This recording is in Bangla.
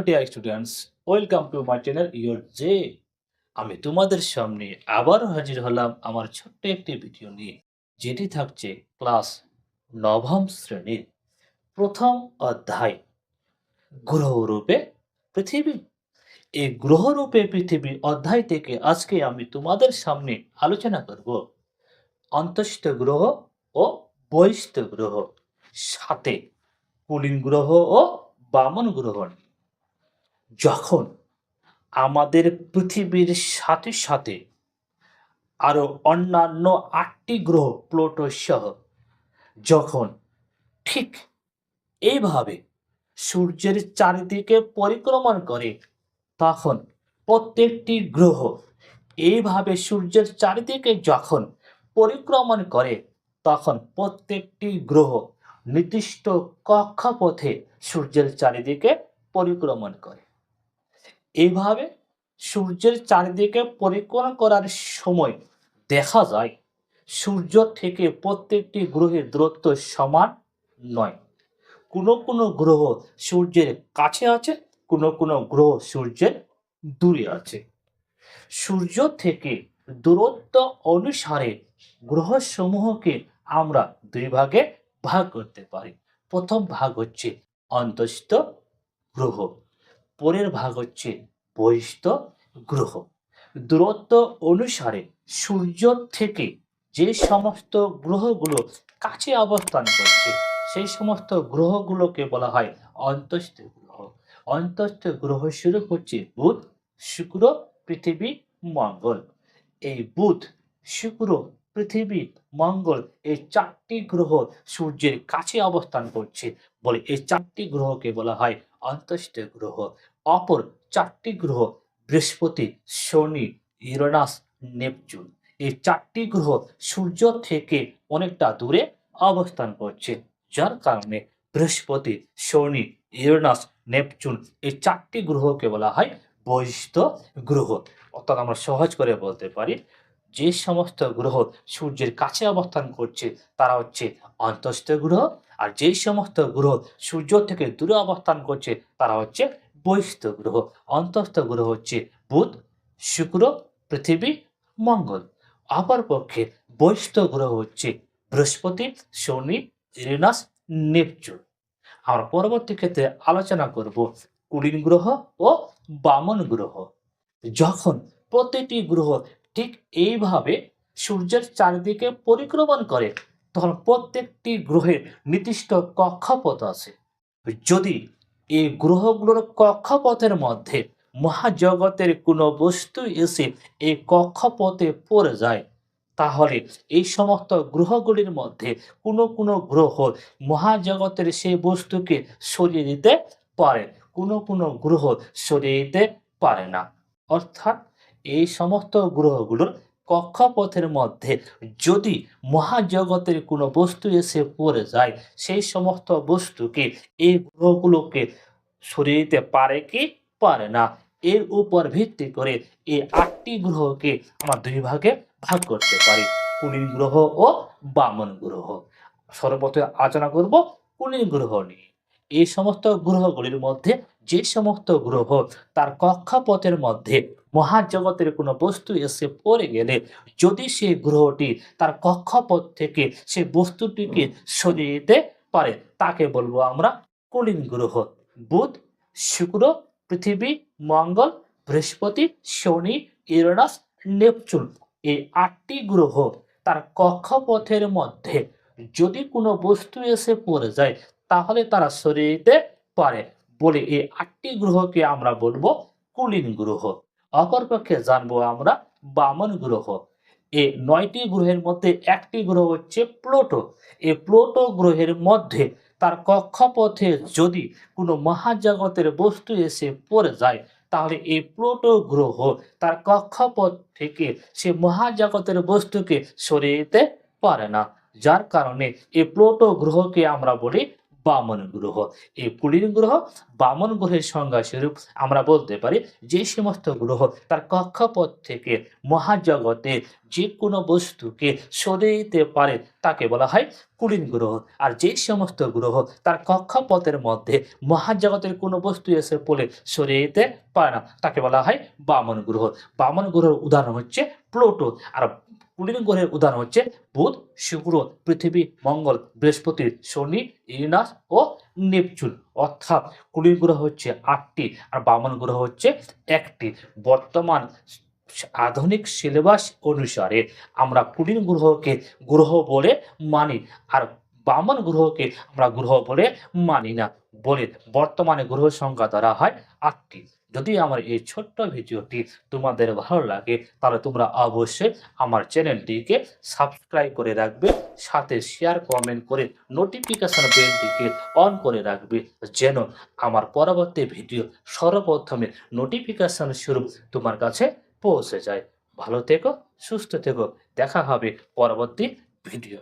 Hello dear students welcome to my channel your J আমি তোমাদের সামনে আবারও হাজির হলাম আমার ছোট্ট একটি ভিডিও নিয়ে, যেটি থাকছে ক্লাস নবম শ্রেণির প্রথম অধ্যায়। গ্রহরূপে পৃথিবী। এই গ্রহরূপে পৃথিবী অধ্যায় থেকে আজকে আমি তোমাদের সামনে আলোচনা করব। অন্তস্থ গ্রহ ও বহিস্থ গ্রহ, সাথে কুলিন গ্রহ ও বামন গ্রহ নিয়ে। যখন আমাদের পৃথিবীর সাথে সাথে আরও অন্যান্য আটটি গ্রহ প্লুটো সহ যখন ঠিক এইভাবে সূর্যের চারিদিকে পরিক্রমণ করে, তখন প্রত্যেকটি গ্রহ এইভাবে সূর্যের চারিদিকে যখন পরিক্রমণ করে, তখন প্রত্যেকটি গ্রহ নির্দিষ্ট কক্ষপথে সূর্যের চারিদিকে পরিক্রমণ করে। এইভাবে সূর্যের চারিদিকে পরিক্রমা করার সময় দেখা যায়, সূর্য থেকে প্রত্যেকটি গ্রহের দূরত্ব সমান নয়। কোনো কোনো গ্রহ সূর্যের কাছে আছে, কোনো কোনো গ্রহ সূর্যের দূরে আছে। সূর্য থেকে দূরত্ব অনুসারে গ্রহসমূহকে আমরা দুই ভাগে ভাগ করতে পারি। প্রথম ভাগ হচ্ছে অন্তস্থ গ্রহ। পরের ভাগ হচ্ছে বহিস্থ গ্রহ। দূরত্ব অনুসারে সূর্য থেকে যে সমস্ত গ্রহগুলো কাছে অবস্থান করছে, সেই সমস্ত গ্রহগুলোকে বলা হয় অন্তস্থ গ্রহ। অন্তস্থ গ্রহ স্বরূপ হচ্ছে বুধ, শুক্র, পৃথিবী, মঙ্গল। এই বুধ, শুক্র, পৃথিবী, মঙ্গল এই চারটি গ্রহ সূর্যের কাছে অবস্থান করছে বলে এই চারটি গ্রহকে বলা হয় অন্তস্থ গ্রহ। অপর চারটি গ্রহ বৃহস্পতি, শনি, ইউরেনাস, নেপচুন। এই চারটি গ্রহ সূর্য থেকে অনেকটা দূরে অবস্থান করছে। যার কারণে বৃহস্পতি, শনি, ইউরেনাস, নেপচুন এই চারটি গ্রহকে বলা হয় বহিষ্ঠ গ্রহ। অর্থাৎ আমরা সহজ করে বলতে পারি, যে সমস্ত গ্রহ সূর্যের কাছে অবস্থান করছে, তারা হচ্ছে অন্তস্থ গ্রহ আর যেই সমস্ত গ্রহ সূর্য থেকে দূরে অবস্থান করছে, তারা হচ্ছে বহিস্থ গ্রহ। অন্তস্থ গ্রহ হচ্ছে বুধ, শুক্র, পৃথিবী, মঙ্গল। অপর পক্ষে বহিস্থ গ্রহ হচ্ছে বৃহস্পতি, শনি, ইউরেনাস, নেপচুন। আমরা পরবর্তী ক্ষেত্রে আলোচনা করব কুলিন গ্রহ ও বামন গ্রহ। যখন প্রতিটি গ্রহ ঠিক এইভাবে সূর্যের চারিদিকে পরিক্রমণ করে তখন প্রত্যেকটি গ্রহের নির্দিষ্ট কক্ষপথ আছে। যদি এই গ্রহগুলোর কক্ষপথের মধ্যে মহাজগতের কোনো বস্তু এসে এই কক্ষপথে পড়ে যায়, তাহলে এই সমস্ত গ্রহগুলির মধ্যে কোনো কোনো গ্রহ মহাজগতের সেই বস্তুকে সরিয়ে দিতে পারে, কোনো কোনো গ্রহ সরিয়ে দিতে পারে না। অর্থাৎ এই সমস্ত গ্রহগুলোর কক্ষপথের মধ্যে যদি মহাজগতের কোনো বস্তু এসে পড়ে যায়, সেই সমস্ত বস্তুকে, এই গ্রহগুলোকে সরিয়ে দিতে পারে কি? পারে না। এর উপর ভিত্তি করে এই আটটি গ্রহকে আমরা দুই ভাগে ভাগ করতে পারি। কুলিন গ্রহ ও বামন গ্রহ। সর্বপ্রথমে আলোচনা করব কুলিন গ্রহ নিয়ে। এই সমস্ত গ্রহগুলির মধ্যে যে সমস্ত গ্রহ তার কক্ষপথের মধ্যে মহাজগতের কোনো বস্তু এসে পড়ে গেলে যদি সেই গ্রহটি তার কক্ষপথ থেকে সে বস্তুটিকে সরিয়ে দিতে পারে, তাকে বলব আমরা কুলিন গ্রহ। বুধ, শুক্র, পৃথিবী, মঙ্গল, বৃহস্পতি, শনি, ইউরেনাস, নেপচুন। এই আটটি গ্রহ তার কক্ষপথের মধ্যে যদি কোনো বস্তু এসে পড়ে যায়, তাহলে তারা সরিয়ে দিতে পারে। বলে এই আটটি গ্রহকে আমরা বলব কুলিন গ্রহ। অপরপক্ষে জানব আমরা বামন গ্রহ। এই নয়টি গ্রহের মধ্যে একটি গ্রহ হচ্ছে প্লোটো। এই প্লোটো গ্রহের মধ্যে তার কক্ষপথে যদি কোনো মহাজগতের বস্তু এসে পড়ে যায়, তাহলে এই প্লোটো গ্রহ তার কক্ষপথ থেকে সে মহাজগতের বস্তুকে সরিয়ে দিতে পারে না। যার কারণে এই প্লোটো গ্রহকে আমরা বলি বামন গ্রহ। এই কুলিন গ্রহ বামন গ্রহের সংজ্ঞা স্বরূপ আমরা বলতে পারি যে সমস্ত গ্রহ তার কক্ষপথ থেকে মহাজগতে যে কোনো বস্তুকে সরিয়ে পারে, তাকে বলা হয় কুলীন গ্রহ। আর যে সমস্ত গ্রহ তার কক্ষপথের মধ্যে মহাজগতের কোনো বস্তু এসে পড়ে সরিয়ে দিতে পারে না, তাকে বলা হয় বামন গ্রহ। বামন গ্রহের উদাহরণ হচ্ছে প্লুটো। আর কুলীন গ্রহের উদাহরণ হচ্ছে বুধ, শুক্র, পৃথিবী, মঙ্গল, বৃহস্পতি, শনি, ইউনাস ও নেপচুন। অর্থাৎ কুলীন গ্রহ হচ্ছে আটটি, আর বামন গ্রহ হচ্ছে একটি। বর্তমান আধুনিক সিলেবাস অনুসারে আমরা কুলীন গ্রহকে গ্রহ বলে মানি আর বামন গ্রহকে আমরা গ্রহ বলে মানি না, বলে বর্তমানে গ্রহ সংখ্যা ধরা হয় আটটি। যদি আমার এই ছোট্ট ভিডিওটি তোমাদের ভালো লাগে, তাহলে তোমরা অবশ্যই আমার চ্যানেলটিকে সাবস্ক্রাইব করে রাখবে, সাথে শেয়ার, কমেন্ট করে নোটিফিকেশন বেলটিকে অন করে রাখবে, যেন আমার পরবর্তী ভিডিও সর্বপ্রথমে নোটিফিকেশান স্বরূপ তোমার কাছে পৌঁছে যায়। ভালো থেকো সুস্থ থেকো। দেখা হবে পরবর্তী ভিডিও